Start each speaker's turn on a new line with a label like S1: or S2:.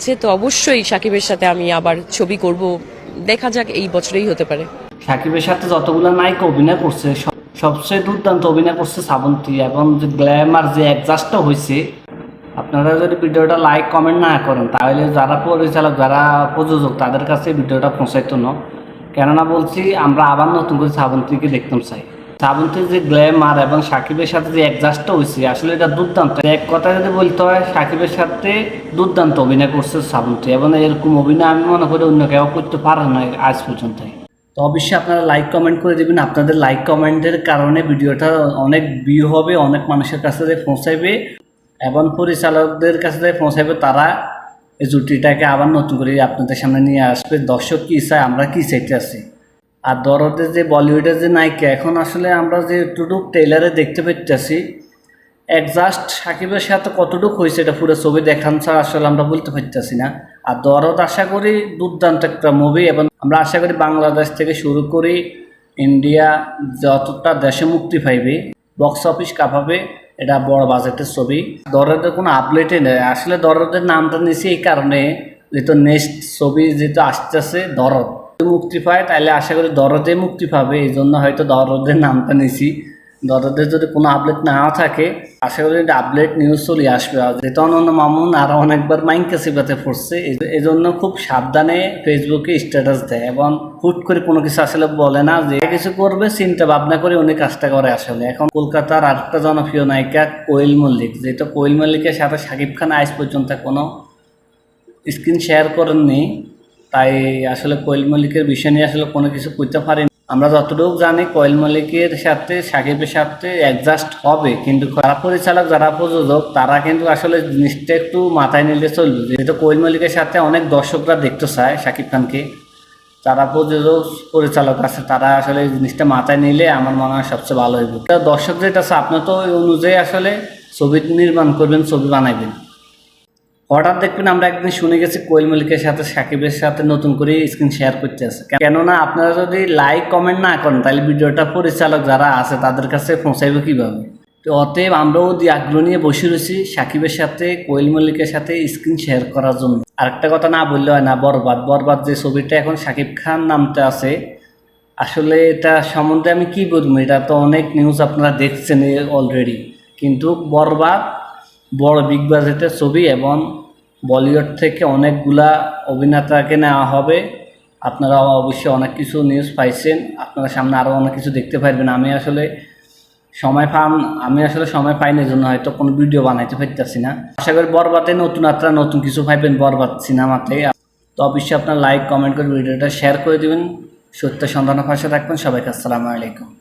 S1: সে তো অবশ্যই সাকিবের সাথে আমি আবার ছবি করব। দেখা যাক, এই বছরেই হতে পারে।
S2: সাকিবের সাথে যতগুলো নায়িকা অভিনয় করছে, সব- সবচেয়ে দুর্দান্ত অভিনয় করছে শ্রাবন্তী এবং যে গ্ল্যামার, যে অ্যাডজাস্টটা হয়েছে, আপনারা যদি ভিডিওটা লাইক কমেন্ট না করেন, তাহলে যারা পরিচালক, যারা প্রযোজক, তাদের কাছে ভিডিওটা পৌঁছাইতো না। কেননা বলছি, আমরা আবার নতুন করে শ্রাবন্তীকে দেখতাম চাই। শ্রাবন্তীর যে গ্ল্যামার এবং সাকিবের সাথে যে অ্যাডজাস্টটা হয়েছে, আসলে এটা দুর্দান্ত। এক কথা যদি বলতে হয়, সাকিবের সাথে দুর্দান্ত অভিনয় করছে শ্রাবন্তী এবং এরকম অভিনয় আমি মনে করি অন্য কেউ করতে পারে না আজ পর্যন্ত তো অবশ্যই আপনারা লাইক কমেন্ট করে দেবেন। আপনাদের লাইক কমেন্টের কারণে ভিডিওটা অনেক ভিউ হবে, অনেক মানুষের কাছে যে পৌঁছাইবে এবং পরিচালকদের কাছে যে পৌঁছাইবে তারা এই জুটিটাকে আবার নতুন করে আপনাদের সামনে নিয়ে আসবে। দর্শক কী চায়, আমরা কী চাইতে আছি? আর দরদের যে বলিউডের যে নায়িকা, এখন আসলে আমরা যে টুটুক টেইলারে দেখতে পাইতেছি অ্যাডজাস্ট সাকিবের সাথে কতটুকু হয়েছে এটা পুরো ছবি দেখান ছাড়া আসলে আমরা বলতে পারতেছি না। আর দরদ আশা করি দুর্দান্ত একটা মুভি এবং আমরা আশা করি বাংলাদেশ থেকে শুরু করি ইন্ডিয়া যতটা দেশে মুক্তি পাইবে বক্স অফিস কাঁপাবে এটা বড় বাজেটের ছবি। দরদের কোনো আপডেটই নেই। আসলে দরদের নামটা নিয়েছি এই কারণে, যেহেতু নেক্সট ছবি যেহেতু আসতেছে, দরদ। মুক্তি পায় তাহলে আশা করি দরদে মুক্তি পাবে। এই জন্য হয়তো দরদের নামটা নিছি। দরদের যদি কোনো আপডেট না থাকে, আশা করি আপডেট নিউজ চলে আসবে। যেহেতু অনন্য মামুন আরও অনেকবার মাইনকে সিবাতে পড়ছে, এই জন্য খুব সাবধানে ফেসবুকে স্ট্যাটাস দেয় এবং হুট করে কোনো কিছু আসলে বলে না যে কিছু করবে, চিন্তা ভাবনা করে উনি কাজটা করে আসলে। এখন কলকাতার আরেকটা জনপ্রিয় নায়িকা কোয়েল মল্লিক, যেহেতু কোয়েল মল্লিকের সাথে শাকিব খান আজ পর্যন্ত কোনো স্ক্রিন শেয়ার করেননি তাই আসলে কোয়েল মল্লিকের বিষয় নিয়ে আসলে কোনো কিছু করতে পারি আমরা যতটুকু জানি কোয়েল মল্লিকের সাথে, সাকিবের সাথে অ্যাডজাস্ট হবে, কিন্তু যারা পরিচালক, যারা প্রযোজক, তারা কিন্তু আসলে জিনিসটা একটু মাথায় নিলে চলবে। যেহেতু কোয়েল মল্লিকের সাথে অনেক দর্শকরা দেখতে চায় সাকিব খানকে, যারা প্রযোজক, পরিচালক আছে, তারা আসলে জিনিসটা মাথায় নিলে আমার মনে হয় সবচেয়ে ভালো হইব। দর্শক যেটা আছে আপনার তো ওই অনুযায়ী আসলে ছবি নির্মাণ করবেন, ছবি বানাইবেন। হঠাৎ দেখবেন আমরা একদিন শুনে গেছি কোয়েল মল্লিকের সাথে, সাকিবের সাথে নতুন করে স্ক্রিন শেয়ার করতে আছে। কেননা আপনারা যদি লাইক কমেন্ট না করেন, তাহলে ভিডিওটা পরিচালক যারা আছে, তাদের কাছে পৌঁছাইবে কীভাবে? তো অতএব আমরাও আগ্রহ নিয়ে বসে রয়েছি সাকিবের সাথে, কোয়েল মল্লিকের সাথে স্ক্রিন শেয়ার করার জন্য। আরেকটা কথা না বললে হয় না, বরবাদ। বরবাদ যে ছবিটা এখন সাকিব খান নামতে আছে, আসলে এটা সম্বন্ধে আমি কি বলব? এটা তো অনেক নিউজ আপনারা দেখছেন অলরেডি কিন্তু বরবাদ, বড় বিগ বাজেটের ছবি এবং বলিউড থেকে অনেকগুলা অভিনেতাকে নেওয়া হবে। আপনারা অবশ্যই অনেক কিছু নিউজ পাইছেন। আপনারা সামনে আরও অনেক কিছু দেখতে পারবেন। আমি আসলে সময় পান আমি আসলে সময় পাই না জন্য হয়তো কোনো ভিডিও বানাইতে পারতেছি না। আশা করি বরবাদে নতুন আপনারা নতুন কিছু পাইবেন বরবাদ সিনেমাতে। তো অবশ্যই আপনার লাইক কমেন্ট করে ভিডিওটা শেয়ার করে দিবেন। সত্য সন্ধানের পাশে থাকবেন। সবাইকে আসসালামু আলাইকুম।